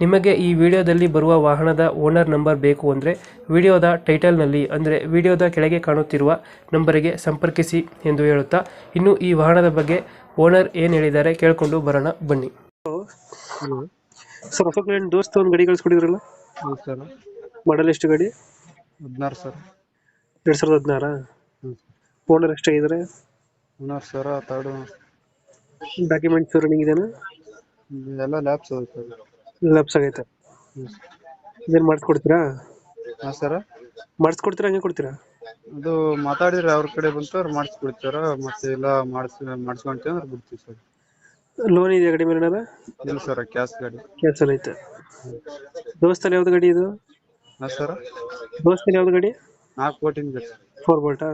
ನಿಮಗೆ ಈ ವಿಡಿಯೋದಲ್ಲಿ ಬರುವ ವಾಹನದ ಓನರ್ ನಂಬರ್ ಬೇಕು ಅಂದರೆ ವಿಡಿಯೋದ ಟೈಟಲ್ನಲ್ಲಿ ಅಂದರೆ ವಿಡಿಯೋದ ಕೆಳಗೆ ಕಾಣುತ್ತಿರುವ ನಂಬರಿಗೆ ಸಂಪರ್ಕಿಸಿ ಎಂದು ಹೇಳುತ್ತಾ ಇನ್ನು ಈ ವಾಹನದ ಬಗ್ಗೆ ಓನರ್ ಏನು ಹೇಳಿದ್ದಾರೆ ಕೇಳಿಕೊಂಡು ಬರೋಣ ಬನ್ನಿ. ಸರ್ ಅಶೋಕ್ ಲೇನ್ ದೋಸ್ತ ಒಂದು ಗಾಡಿ ಹೌದು ಸರ್. ಮಾಡಲ್ ಎಷ್ಟು ಗಾಡಿ? ಹದಿನಾರು ಸರ್. ಎರಡು ಸಾವಿರದ ಹದಿನಾರ? ಹ್ಞೂ ಓನರ್ ಎಷ್ಟಾಗಿದ್ದಾರೆ ಹದಿನಾರು ಸರ್ ತರ್ಡು ಡಾಕ್ಯುಮೆಂಟ್ಸ್ ರನ್ನಿಂಗ್ ಇದೆಯಾ ಎಲ್ಲ ಲ್ಯಾಬ್ಸ್ ಅದ ಸರ್. ಲ್ಯಾಪ್ಸ್ ಆಗೈತೆ. ಇದೇನು ಮಾಡಿಸ್ಕೊಡ್ತೀರಾ? ಹಾಂ ಸರ್. ಮಾಡಿಸ್ಕೊಡ್ತೀರಾ ಹಂಗೆ ಕೊಡ್ತೀರಾ? ಅದು ಮಾತಾಡಿದ್ರೆ ಅವ್ರ ಕಡೆ ಬಂತು ಅವ್ರು ಮಾಡಿಸ್ಕೊಡ್ತಾರ ಮತ್ತೆ ಇಲ್ಲ ಮಾಡಿಸ್ ಮಾಡಿಸ್ಕೊಂತೀವಿ ಅಂದ್ರೆ ಬಿಡ್ತೀವಿ ಸರ್. ಲೋನ್ ಇದೆ ಗಾಡಿ ಮೇಲೆ ಏನಾರ ಇಲ್ಲ ಸರ್ ಕ್ಯಾಶ್ ಗಾಡಿ. ಕ್ಯಾನ್ಸಲ್ ಐತೆ. ದೋಸ್ತಲ್ಲಿ ಯಾವ್ದು ಗಾಡಿ ಇದು? ಹಾಂ ಸರ್. ದೋಸ್ತಲ್ಲಿ ಯಾವ್ದು ಗಾಡಿ? ನಾಲ್ಕು ಬೇಕು ಫೋರ್ ಬೋಲ್ಟಾ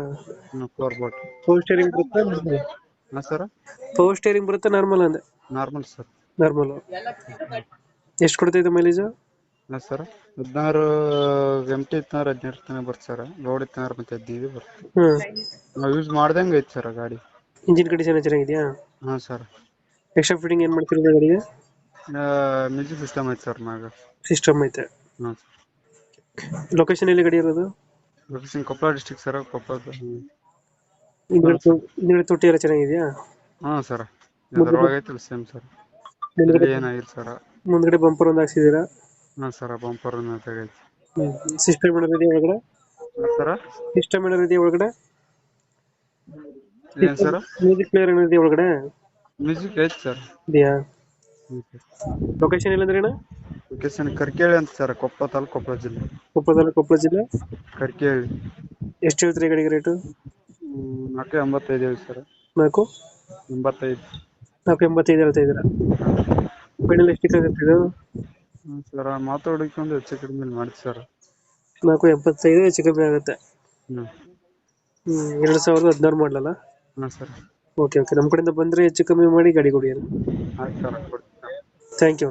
ಹ್ಞೂ ಫೋರ್ ಬೋಟ್ ಪವರ್ ಸ್ಟೇರಿಂಗ್ ಬರುತ್ತಾ? ಹಾಂ ಸರ್. ಪವರ್ ಸ್ಟೇರಿಂಗ್ ಬರುತ್ತಾ ನಾರ್ಮಲ್ ಅಂದೆ. Normal sir. ನಾರ್ಮಲ್ ಎಷ್ಟು ಕೊಡ್ತೈತೆ ಮೈಲೇಜ್ ಅಲ್ಲ ಸರ್ ಹದಿನಾರು ಎಂ ಟಿ ಇತ್ತಂದ್ರೆ ಹದಿನೆಂಟು ತನಕ ಬರುತ್ತೆ ಸರ್ ಲೋಡ್ ಇತ್ತಂದ್ರೆ ಮತ್ತೆ ಹದಿನೈದು ಬರುತ್ತೆ. ಹ್ಞೂ ನಾವು ಯೂಸ್ ಮಾಡ್ದಂಗೆ ಐತೆ ಸರ್ ಗಾಡಿ. ಇಂಜಿನ್ ಕಂಡೀಷನ್ ಚೆನ್ನಾಗಿದೆಯಾ? ಹಾಂ ಸರ್ ಎಕ್ಸ್ಟ್ರಾ ಫಿಟ್ಟಿಂಗ್ ಏನು ಮಾಡ್ತಿರೋದು ಗಾಡಿಗೆ? ಮ್ಯೂಸಿಕ್ ಸಿಸ್ಟಮ್ ಐತೆ ಸರ್ ನಾಗ ಸಿಸ್ಟಮ್ ಐತೆ. ಹಾಂ ಲೊಕೇಶನ್ ಎಲ್ಲಿ ಗಾಡಿ ಇರೋದು? Location Koppal district sir Koppal ಹಿಂದ್ಗಡೆ ತೊ- ಹಿಂದ್ಗಡೆ ತೊಟ್ಟಿ ಎಲ್ಲ ಚೆನ್ನಾಗಿದೆಯಾ? ಹಾಂ ಸರ್ ಅದರೊಳಗೆ ಐತಲ್ಲ ಸೇಮ್ ಸರ್ ಮುಂದ್ಗಡೆ ಏನಾಗಿಲ್ಲ ಸರ್ ಮುಂದ್ಗಡೆ ಬಂಪರ್ ಒಂದು ಹಾಕ್ಸಿದ್ದೀರಾ? ಹಾಂ ಸರ್ ಬಂಪರ್ ತೆಗೈತಿ ಸಿಸ್ಟಮ್ ಏನಾದ್ರು ಇದೆಯಾ ಒಳಗಡೆ? ಸರ? ಸಿಸ್ಟಮ್ ಏನಾದ್ರು ಇದೆಯಾ ಒಳಗಡೆ? ಏನು ಸರ್? ಮ್ಯೂಸಿಕ್ ಪ್ಲೇಯರ್ ಏನಾದ್ರು ಇದೆಯಾ ಒಳಗಡೆ? ಮ್ಯೂಸಿಕ್ ಐತಿ ಸರ್. ಇದೆಯಾ? ಲೊಕೇಶನ್ ಎಲ್ಲಂದ್ರೆ ಅಣ್ಣ? ಲೊಕೇಶನ್ ಕರ್ಕೇಳಿ ಅಂತ ಸರ್ ಕೊಪ್ಪ ತಾಲೂಕು ಕೊಪ್ಪಳ ಜಿಲ್ಲೆ. ಕೊಪ್ಪಳ ಕೊಪ್ಪಳ ಜಿಲ್ಲೆ? ಕರ್ಕೇಳಿ ಎಷ್ಟು ಹೇಳ್ತೀರಿ ಗಾಡಿಗೆ ರೇಟು ನಾಲ್ಕು ಎಂಬತ್ತೈದು ಹೇಳಿ ಸರ್. ನಾಲ್ಕು? ಎಂಬತ್ತೈದು. ನಾಲ್ಕು ಎಂಬತ್ತೈದು ಹೇಳ್ತಾ ಇದ್ದೀರಾ? ಫೈನಲ್ ಎಷ್ಟು ಆಗುತ್ತೆ ಇದು? ಸರ್ ಸರ್ ಒಂದು ಹೆಚ್ಚು ಕಡಿಮೆ ಮಾಡಿ ಸರ್. ನಾಲ್ಕು ಎಪ್ಪತ್ತೈದು ಹೆಚ್ಚು ಕಮ್ಮಿ ಆಗುತ್ತೆ. ಹ್ಞೂ ಎರಡು ಸಾವಿರದ ಹದಿನಾರು ಮಾಡಲಲ್ಲ? ಹಾಂ ಸರ್. Okay okay. ನಮ್ಮ ಕಡೆಯಿಂದ ಬಂದರೆ ಹೆಚ್ಚು ಕಮ್ಮಿ ಮಾಡಿ ಗಾಡಿ ಕೊಡಿ ಆಯ್ತು ಸರ್ ಕೊಡ್ತೀನಿ ಥ್ಯಾಂಕ್ ಯು